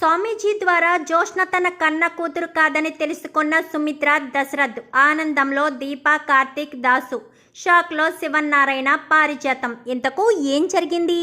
స్వామీజీ ద్వారా జోష్న తన కన్న కూతురు కాదని తెలుసుకున్న సుమిత్ర దశరథ్ ఆనందంలో దీప కార్తీక్ దాసు షాక్లో శివన్నారాయణ పారిజాతం. ఇంతకు ఏం జరిగింది?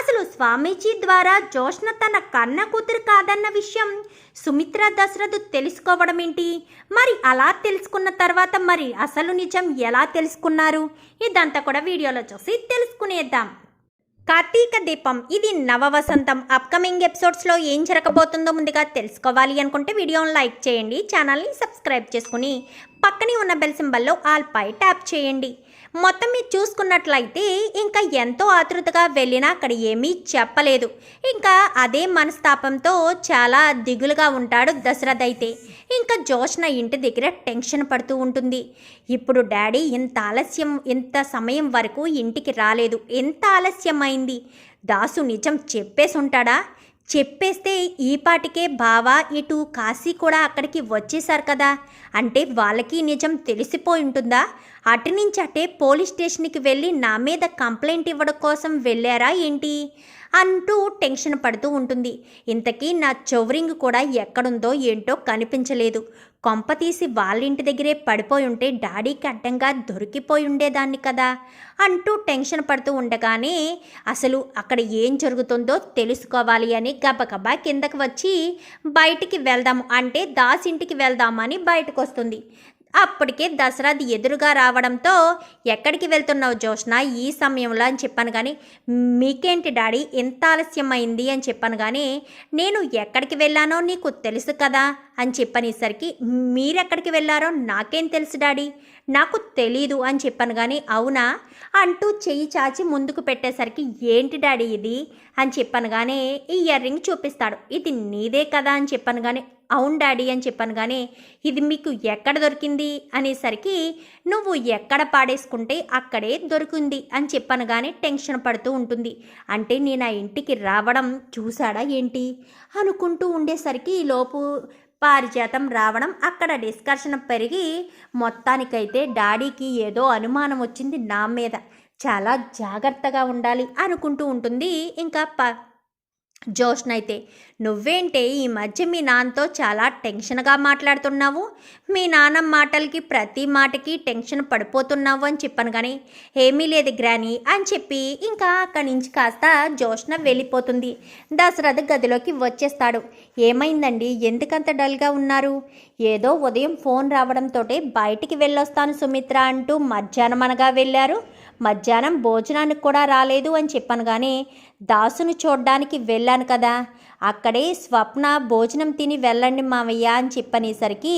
అసలు స్వామీజీ ద్వారా జోష్న తన కన్న కూతురు కాదన్న విషయం సుమిత్ర దశరథ్ తెలుసుకోవడం ఏంటి? మరి అలా తెలుసుకున్న తర్వాత మరి అసలు నిజం ఎలా తెలుసుకున్నారు? ఇదంతా కూడా వీడియోలో చూసి తెలుసుకునేద్దాం. కార్తీక దీపం ఇది నవవసంతం. అప్కమింగ్ ఎపిసోడ్స్లో ఏం జరగబోతుందో ముందుగా తెలుసుకోవాలి అనుకుంటే వీడియోని లైక్ చేయండి ఛానల్ని సబ్స్క్రైబ్ చేసుకుని పక్కనే ఉన్న బెల్ సింబల్లో ఆల్ పై ట్యాప్ చేయండి. మొత్తం మీరు చూసుకున్నట్లయితే ఇంకా ఎంతో ఆతృతగా వెళ్ళినా అక్కడ ఏమీ చెప్పలేదు. ఇంకా అదే మనస్తాపంతో చాలా దిగులుగా ఉంటాడు దశరథ్ అయితే. ఇంకా జోష్న ఇంటి దగ్గర టెన్షన్ పడుతూ ఉంటుంది. ఇప్పుడు డాడీ ఇంత ఆలస్యం ఇంత సమయం వరకు ఇంటికి రాలేదు. ఎంత ఆలస్యమైంది? దాసు నిజం చెప్పేసి ఉంటాడా చెప్పేస్తే ఈ పాటికే బావ ఇటు కాశీ కూడా అక్కడికి వచ్చేశారు కదా? అంటే వాళ్ళకి నిజం తెలిసిపోయి ఉంటుందా? అటు నుంచి అటే పోలీస్ స్టేషన్కి వెళ్ళి నా మీద కంప్లైంట్ ఇవ్వడం కోసం వెళ్ళారా ఏంటి? అంటూ టెన్షన్ పడుతూ ఉంటుంది. ఇంతకీ నా చౌరింగ్ కూడా ఎక్కడుందో ఏంటో కనిపించలేదు. కొంప తీసి వాళ్ళ ఇంటి దగ్గరే పడిపోయి ఉంటే డాడీకి అడ్డంగా దొరికిపోయి ఉండేదాన్ని కదా. అంటూ టెన్షన్ పడుతూ ఉండగానే అసలు అక్కడ ఏం జరుగుతుందో తెలుసుకోవాలి అని గబగబా కిందకు వచ్చి బయటికి వెళ్దాము అంటే దాస్ ఇంటికి వెళ్దామని బయటకు వస్తుంది అప్పటికే దసరాది ఎదురుగా రావడంతో ఎక్కడికి వెళ్తున్నావు జోష్న ఈ సమయంలో అని చెప్పాను కానీ మీకేంటి డాడీ? ఎంత ఆలస్యమైంది అని చెప్పాను కానీ నేను ఎక్కడికి వెళ్ళానో నీకు తెలుసు కదా అని చెప్పనేసరికి మీరెక్కడికి వెళ్ళారో నాకేం తెలుసు డాడీ? నాకు తెలీదు అని చెప్పాను కానీ అవునా? అంటూ చెయ్యి చాచి ముందుకు పెట్టేసరికి ఏంటి డాడీ ఇది? అని చెప్పాను కానీ ఈ ఇయర్ రింగ్ చూపిస్తాడు. ఇది నీదే కదా అని చెప్పాను కానీ అవును డాడీ అని చెప్పాను కానీ ఇది మీకు ఎక్కడ దొరికింది? అనేసరికి నువ్వు ఎక్కడ పాడేసుకుంటే అక్కడే దొరికింది అని చెప్పాను కానీ టెన్షన్ పడుతూ ఉంటుంది. అంటే నేను ఆ ఇంటికి రావడం చూసాడా ఏంటి? అనుకుంటూ ఉండేసరికి ఈ లోపు పారిజాతం రావడం అక్కడ డిస్కషన్ పెరిగి మొత్తానికైతే డాడీకి ఏదో అనుమానం వచ్చింది నా మీద. చాలా జాగ్రత్తగా ఉండాలి అనుకుంటూ ఉంటుంది. ఇంకా ప జోష్న అయితే నువ్వేంటే ఈ మధ్య మీ నాన్నతో చాలా టెన్షన్గా మాట్లాడుతున్నావు? మీ నాన్న మాటలకి ప్రతి మాటకి టెన్షన్ పడిపోతున్నావు అని చెప్పాను కానీ ఏమీ లేదు గ్రాని అని చెప్పి ఇంకా అక్కడి నుంచి కాస్త జోష్న వెళ్ళిపోతుంది. దశరథ గదిలోకి వచ్చేస్తాడు. ఏమైందండి? ఎందుకంత డల్గా ఉన్నారు? ఏదో ఉదయం ఫోన్ రావడంతో బయటికి వెళ్ళొస్తాను సుమిత్ర అంటూ మధ్యాహ్నం అనగా వెళ్ళారు. మధ్యాహ్నం భోజనానికి కూడా రాలేదు అని చెప్పాను కానీ దాసును చూడ్డానికి వెళ్ళాను కదా. అక్కడే స్వప్న భోజనం తిని వెళ్ళండి మావయ్య అని చెప్పనేసరికి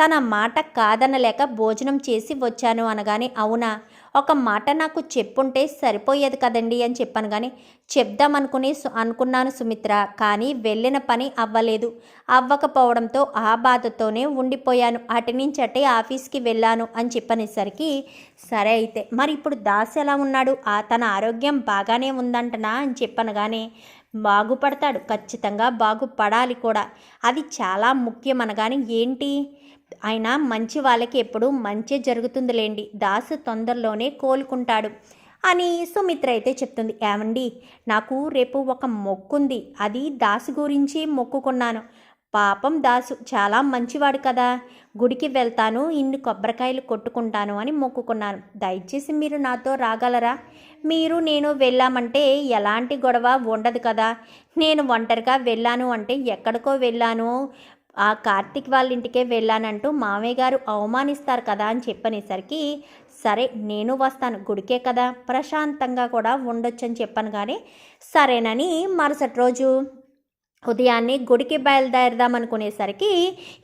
తన మాట కాదనలేక భోజనం చేసి వచ్చాను అనగానే అవునా? ఒక మాట నాకు చెప్పుంటే సరిపోయేది కదండి అని చెప్పాను కానీ చెప్దామనుకుని సు- అనుకున్నాను సుమిత్ర. కానీ వెళ్ళిన పని అవ్వలేదు. అవ్వకపోవడంతో ఆ బాధతోనే ఉండిపోయాను. అటు నుంచి అటే ఆఫీస్కి వెళ్ళాను అని చెప్పనేసరికి సరే అయితే మరి ఇప్పుడు దాస్ ఎలా ఉన్నాడు? ఆ తన ఆరోగ్యం బాగానే ఉందంటనా అని చెప్పాను కానీ బాగుపడతాడు. ఖచ్చితంగా బాగుపడాలి కూడా. అది చాలా ముఖ్యం అనగానే ఏంటి? ఆయన మంచి వాళ్ళకి ఎప్పుడు మంచి జరుగుతుందిలేండి. దాసు తొందరలోనే కోలుకుంటాడు అని సుమిత్ర అయితే చెప్తుంది. ఏమండి నాకు రేపు ఒక మొక్కుంది. అది దాసు గురించి మొక్కుకున్నాను. పాపం దాసు చాలా మంచివాడు కదా. గుడికి వెళ్తాను ఇన్ని కొబ్బరికాయలు కొట్టుకుంటాను అని మొక్కుకున్నాను. దయచేసి మీరు నాతో రాగలరా? మీరు నేను వెళ్ళామంటే ఎలాంటి గొడవ ఉండదు కదా. నేను ఒంటరిగా వెళ్ళాను అంటే ఎక్కడికో వెళ్ళాను. ఆ కార్తీక్ వాళ్ళ ఇంటికే వెళ్ళానంటూ మామయ్య గారు అవమానిస్తారు కదా అని చెప్పనేసరికి సరే నేను వస్తాను గుడికే కదా ప్రశాంతంగా కూడా ఉండొచ్చని చెప్పాను కానీ సరేనని మరుసటి రోజు ఉదయాన్నే గుడికి బయలుదేరదాం అనుకునేసరికి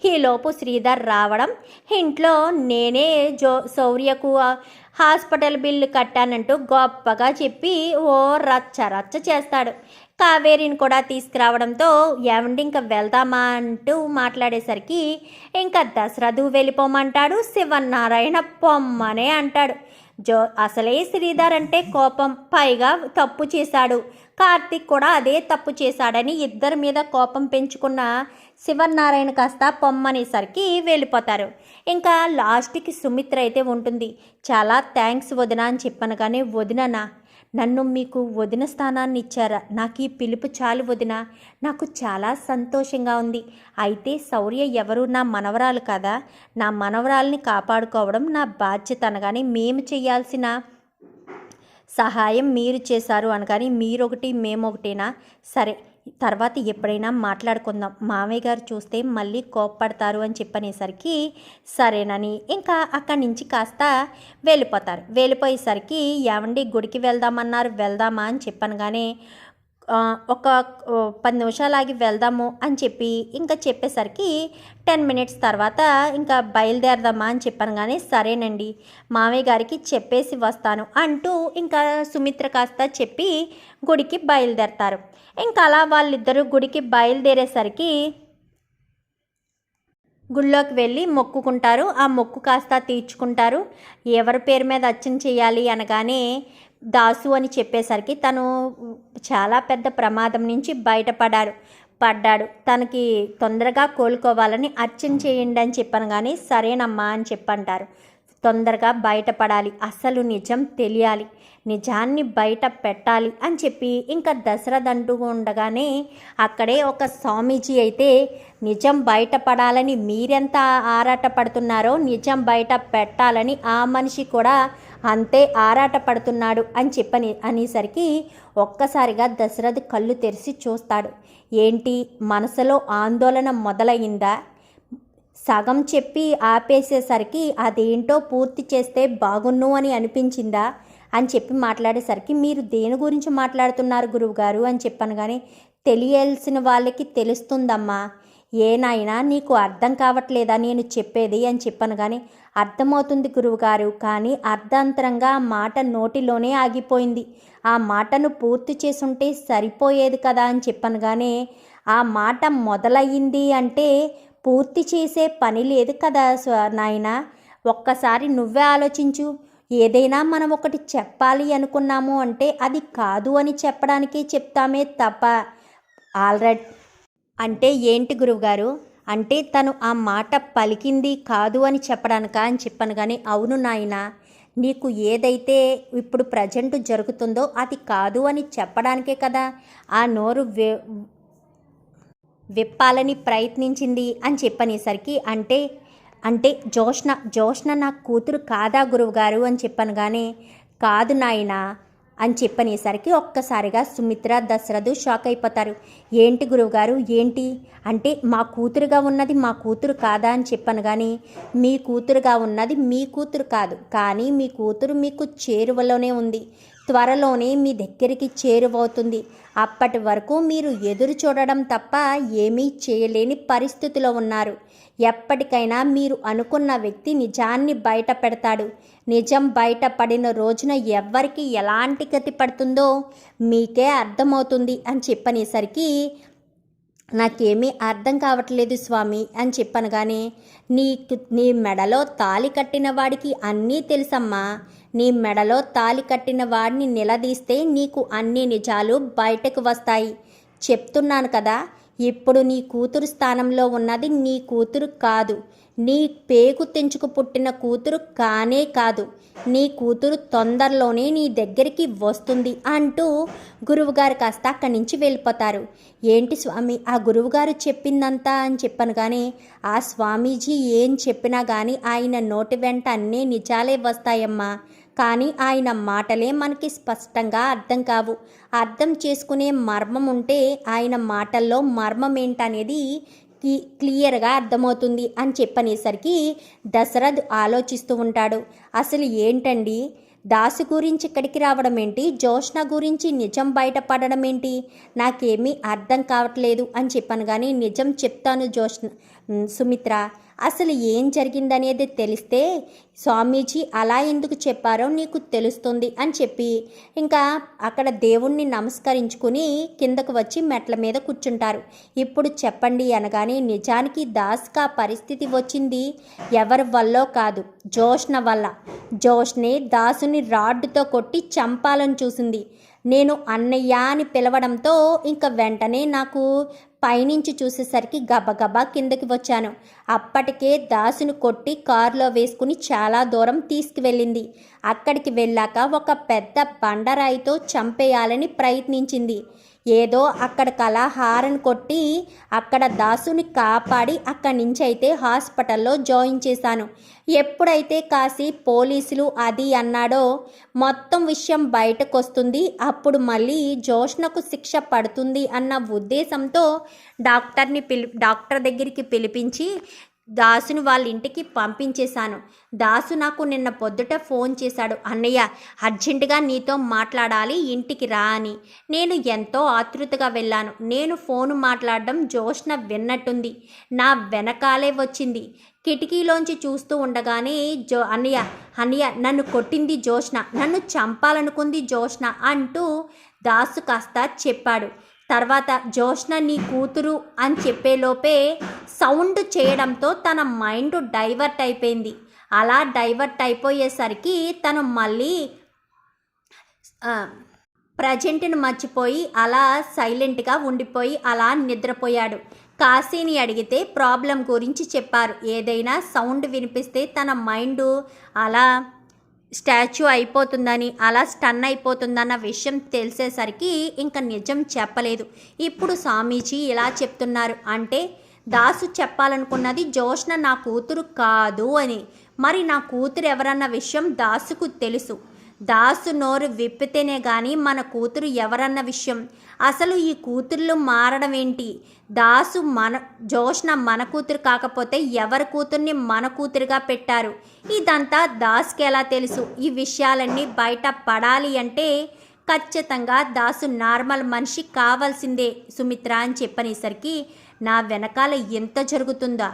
ఈలోపు శ్రీధర్ రావడం ఇంట్లో నేనే జో శౌర్యకు హాస్పిటల్ బిల్లు కట్టానంటూ గొప్పగా చెప్పి ఓ రచ్చ రచ్చ చేస్తాడు. కావేరిని కూడా తీసుకురావడంతో ఏమండి ఇంకా వెళ్దామా అంటూ మాట్లాడేసరికి ఇంకా దశరథు వెళ్ళిపోమంటాడు శివనారాయణ పొమ్మనే అంటాడు. జో అసలే శ్రీధర్ అంటే కోపం పైగా తప్పు చేశాడు. కార్తిక్ కూడా అదే తప్పు చేశాడని ఇద్దరి మీద కోపం పెంచుకున్న శివనారాయణ కాస్త పొమ్మనేసరికి వెళ్ళిపోతారు. ఇంకా లాస్ట్కి సుమిత్ర అయితే ఉంటుంది. చాలా థ్యాంక్స్ వదిన అని చెప్పాను కానీ వదిననా నన్ను మీకు వదిన స్థానాన్ని ఇచ్చారా? నాకు ఈ పిలుపు చాలు వదిన. నాకు చాలా సంతోషంగా ఉంది. అయితే శౌర్య ఎవరు? నా మనవరాలు కదా. నా మనవరాల్ని కాపాడుకోవడం నా బాధ్యత అనగానే మేము చేయాల్సిన సహాయం మీరు చేశారు అనగాని మీరొకటి మేమొకటేనా? సరే. తర్వాత ఎప్పుడైనా మాట్లాడుకుందాం. మామయ్య గారు చూస్తే మళ్ళీ కోప్పడతారు అని చెప్పనేసరికి సరేనని ఇంకా అక్కడి నుంచి కాస్త వెళ్ళిపోతారు. వెళ్ళిపోయేసరికి ఏమండి గుడికి వెళ్దామన్నారు వెళ్దామా అని చెప్పనగానే ఒక పది నిమిషాలు ఆగి వెళ్దాము అని చెప్పి ఇంకా చెప్పేసరికి టెన్ మినిట్స్ తర్వాత ఇంకా బయలుదేరదామా అని చెప్పాను కానీ సరేనండి మామయ్య గారికి చెప్పేసి వస్తాను అంటూ ఇంకా సుమిత్ర కాస్త చెప్పి గుడికి బయలుదేరతారు. ఇంకా అలా వాళ్ళిద్దరూ గుడికి బయలుదేరేసరికి గుళ్ళోకి వెళ్ళి మొక్కుకుంటారు. ఆ మొక్కు కాస్త తీర్చుకుంటారు. ఎవరి పేరు మీద అర్చన చేయాలి అనగానే దాసు అని చెప్పేసరికి తను చాలా పెద్ద ప్రమాదం నుంచి బయటపడాడు పడ్డాడు. తనకి తొందరగా కోలుకోవాలని అర్చన చేయండి అని చెప్పాను కానీ సరేనమ్మా అని చెప్పంటారు. తొందరగా బయటపడాలి అసలు నిజం తెలియాలి నిజాన్ని బయట పెట్టాలి అని చెప్పి ఇంకా దశరథ్ అంటూ ఉండగానే అక్కడే ఒక స్వామీజీ అయితే నిజం బయటపడాలని మీరెంత ఆరాటపడుతున్నారో నిజం బయట పెట్టాలని ఆ మనిషి కూడా అంతే ఆరాటపడుతున్నాడు అని చెప్పని అనేసరికి ఒక్కసారిగా దశరథ్ కళ్ళు తెరిచి చూస్తాడు. ఏంటి మనసులో ఆందోళన మొదలైందా? సగం చెప్పి ఆపేసేసరికి అదేంటో పూర్తి చేస్తే బాగున్ను అని అనిపించిందా? అని చెప్పి మాట్లాడేసరికి మీరు దేని గురించి మాట్లాడుతున్నారు గురువుగారు? అని చెప్పాను కానీ తెలియాల్సిన వాళ్ళకి తెలుస్తుందమ్మా. ఏనాయనా నీకు అర్థం కావట్లేదా నేను చెప్పేది అని చెప్పాను కానీ అర్థమవుతుంది గురువుగారు కానీ అర్ధాంతరంగా ఆ మాట నోటిలోనే ఆగిపోయింది. ఆ మాటను పూర్తి చేసుంటే సరిపోయేది కదా అని చెప్పాను కానీ ఆ మాట మొదలయ్యింది అంటే పూర్తి చేసే పని లేదు కదా నాయన. ఒక్కసారి నువ్వే ఆలోచించు. ఏదైనా మనం ఒకటి చెప్పాలి అనుకున్నాము అంటే అది కాదు అని చెప్పడానికే చెప్తామే తప్ప. ఆల్రెడీ అంటే ఏంటి గురువుగారు? అంటే తను ఆ మాట పలికింది కాదు అని చెప్పడానికా అని చెప్పాను కానీ అవును నాయన. నీకు ఏదైతే ఇప్పుడు ప్రజెంట్ జరుగుతుందో అది కాదు అని చెప్పడానికే కదా. ఆ నోరు వి విప్పాలని ప్రయత్నించింది అని చెప్పనేసరికి అంటే అంటే జోష్న జోష్న నా కూతురు కాదా గురువుగారు అని చెప్పాను కానీ కాదు నాయనా. అని చెప్పనేసరికి ఒక్కసారిగా సుమిత్ర దశరథు షాక్ అయిపోతారు. ఏంటి గురువుగారు? ఏంటి? అంటే మా కూతురుగా ఉన్నది మా కూతురు కాదా అని చెప్పాను కానీ మీ కూతురుగా ఉన్నది మీ కూతురు కాదు. కానీ మీ కూతురు మీకు చేరువలోనే ఉంది. త్వరలోనే మీ దగ్గరికి చేరువవుతుంది. అప్పటి వరకు మీరు ఎదురు చూడడం తప్ప ఏమీ చేయలేని పరిస్థితిలో ఉన్నారు. ఎప్పటికైనా మీరు అనుకున్న వ్యక్తి నిజాన్ని బయట పెడతాడు నిజం బయట పడిన రోజున ఎవ్వరికి ఎలాంటి గతి పడుతుందో మీకే అర్థమవుతుంది అని చెప్పనేసరికి నాకేమీ అర్థం కావట్లేదు స్వామి అని చెప్పాను కానీ నీకు నీ మెడలో తాలి కట్టిన వాడికి అన్నీ తెలుసమ్మా. నీ మెడలో తాలి కట్టిన వాడిని నిలదీస్తే నీకు అన్ని నిజాలు బయటకు వస్తాయి. చెప్తున్నాను కదా ఇప్పుడు నీ కూతురు స్థానంలో ఉన్నది నీ కూతురు కాదు. నీ పేకు తెంచుకు పుట్టిన కూతురు కానే కాదు. నీ కూతురు తొందరలోనే నీ దగ్గరికి వస్తుంది అంటూ గురువుగారు కాస్త అక్కడి నుంచి వెళ్ళిపోతారు. ఏంటి స్వామి ఆ గురువుగారు చెప్పిందంతా అని చెప్పాను కానీ ఆ స్వామీజీ ఏం చెప్పినా కానీ ఆయన నోటి వెంట అన్నీ నిజాలే వస్తాయమ్మా. కానీ ఆయన మాటలే మనకి స్పష్టంగా అర్థం కావు. అర్థం చేసుకునే మర్మం ఉంటే ఆయన మాటల్లో మర్మం ఏంటనేది క్లియర్గా అర్థమవుతుంది అని చెప్పనేసరికి దశరథ్ ఆలోచిస్తూ ఉంటాడు. అసలు ఏంటండి? దాసు గురించి ఇక్కడికి రావడం ఏంటి? జోష్ణ గురించి నిజం బయటపడడం ఏంటి? నాకేమీ అర్థం కావట్లేదు అని చెప్పాను కానీ నిజం చెప్తాను జోష్ణ సుమిత్ర. అసలు ఏం జరిగిందనేది తెలిస్తే స్వామీజీ అలా ఎందుకు చెప్పారో నీకు తెలుస్తుంది అని చెప్పి ఇంకా అక్కడ దేవుణ్ణి నమస్కరించుకుని కిందకు వచ్చి మెట్ల మీద కూర్చుంటారు. ఇప్పుడు చెప్పండి అనగానే నిజానికి దాస్కా పరిస్థితి వచ్చింది ఎవరి వల్లో కాదు జోష్న వల్ల. జోష్నే దాసుని రాడ్డుతో కొట్టి చంపాలని చూసింది. నేను అన్నయ్య అని పిలవడంతో ఇంకా వెంటనే నాకు పైనుంచి చూసేసరికి గబగబా కిందకి వచ్చాను. అప్పటికే దాసును కొట్టి కారులో వేసుకుని చాలా దూరం తీసుకువెళ్ళింది. అక్కడికి వెళ్ళాక ఒక పెద్ద బండరాయితో చంపేయాలని ప్రయత్నించింది. ఏదో అక్కడ కల హారన్ కొట్టి అక్కడ దాసుని కాపాడి అక్కడి నుంచి అయితే హాస్పిటల్లో జాయిన్ చేశాను. ఎప్పుడైతే కాసి పోలీసులు అది అన్నాడో మొత్తం విషయం బయటకు వస్తుంది అప్పుడు మళ్ళీ జోష్నకు శిక్ష పడుతుంది అన్న ఉద్దేశంతో డాక్టర్ని పిలి డాక్టర్ దగ్గరికి పిలిపించి దాసును వాళ్ళ ఇంటికి పంపించేశాను. దాసు నాకు నిన్న పొద్దుట ఫోన్ చేశాడు. అన్నయ్య అర్జెంటుగా నీతో మాట్లాడాలి ఇంటికి రా అని. నేను ఎంతో ఆతృతగా వెళ్ళాను. నేను ఫోన్ మాట్లాడడం జోష్న విన్నట్టుంది. నా వెనకాలే వచ్చింది. కిటికీలోంచి చూస్తూ ఉండగానే జో అన్నయ్య అన్నయ్య నన్ను కొట్టింది జోష్న. నన్ను చంపాలనుకుంది జోష్న అంటూ దాసు కాస్త చెప్పాడు. తర్వాత జోష్న నీ కూతురు అని చెప్పేలోపే సౌండ్ చేయడంతో తన మైండ్ డైవర్ట్ అయిపోయింది. అలా డైవర్ట్ అయిపోయేసరికి తను మళ్ళీ ప్రజెంట్ని మర్చిపోయి అలా సైలెంట్గా ఉండిపోయి అలా నిద్రపోయాడు. కాశీని అడిగితే ప్రాబ్లం గురించి చెప్పారు. ఏదైనా సౌండ్ వినిపిస్తే తన మైండ్ అలా స్టాచ్యూ అయిపోతుందని అలా స్టన్ అయిపోతుందన్న విషయం తెలిసేసరికి ఇంకా నిజం చెప్పలేదు. ఇప్పుడు స్వామీజీ ఇలా చెప్తున్నారు. అంటే దాసు చెప్పాలనుకున్నది జోష్న నా కూతురు కాదు అని. మరి నా కూతురు ఎవరన్న విషయం దాసుకు తెలుసు. దాసు నోరు విప్పితేనే కానీ మన కూతురు ఎవరన్న విషయం? అసలు ఈ కూతుర్లు మారడం ఏంటి? దాసు మన జోష్న మన కూతురు కాకపోతే ఎవరి కూతుర్ని మన కూతురుగా పెట్టారు? ఇదంతా దాస్కి ఎలా తెలుసు? ఈ విషయాలన్నీ బయట పడాలి అంటే ఖచ్చితంగా దాసు నార్మల్ మనిషి కావాల్సిందే సుమిత్ర అని చెప్పనేసరికి నా వెనకాల ఎంత జరుగుతుందా?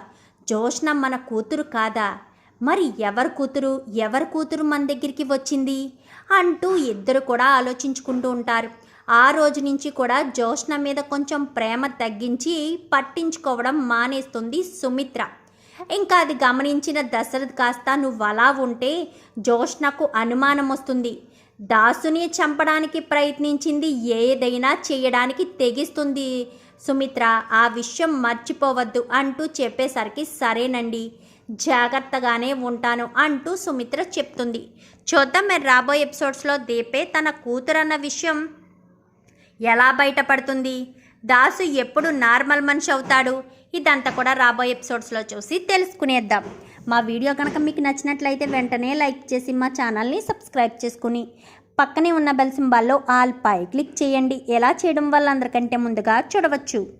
జోష్న మన కూతురు కాదా? మరి ఎవరి కూతురు? ఎవరి కూతురు మన దగ్గరికి వచ్చింది? అంటూ ఇద్దరు కూడా ఆలోచించుకుంటూ ఉంటారు. ఆ రోజు నుంచి కూడా జోష్న మీద కొంచెం ప్రేమ తగ్గించి పట్టించుకోవడం మానేస్తుంది సుమిత్ర. ఇంకా అది గమనించిన దశరథ్ కాస్త నువ్వు అలా ఉంటే జోష్నకు అనుమానం వస్తుంది. దాసుని చంపడానికి ప్రయత్నించింది ఏదైనా చేయడానికి తెగిస్తుంది. సుమిత్ర ఆ విషయం మర్చిపోవద్దు అంటూ చెప్పేసరికి సరేనండి జాగ్రత్తగానే ఉంటాను అంటూ సుమిత్ర చెప్తుంది. చూద్దాం మరి రాబోయే ఎపిసోడ్స్లో దీపే తన కూతురన్న విషయం ఎలా బయటపడుతుంది? దాసు ఎప్పుడు నార్మల్ మనిషి అవుతాడు? ఇదంతా కూడా రాబోయే ఎపిసోడ్స్లో చూసి తెలుసుకునేద్దాం. మా వీడియో కనుక మీకు నచ్చినట్లయితే వెంటనే లైక్ చేసి మా ఛానల్ని సబ్స్క్రైబ్ చేసుకుని పక్కనే ఉన్న బెల్ సింబాల్లో ఆల్ పై క్లిక్ చేయండి. ఎలా చేయడం వల్ల అందరికంటే ముందుగా చూడవచ్చు.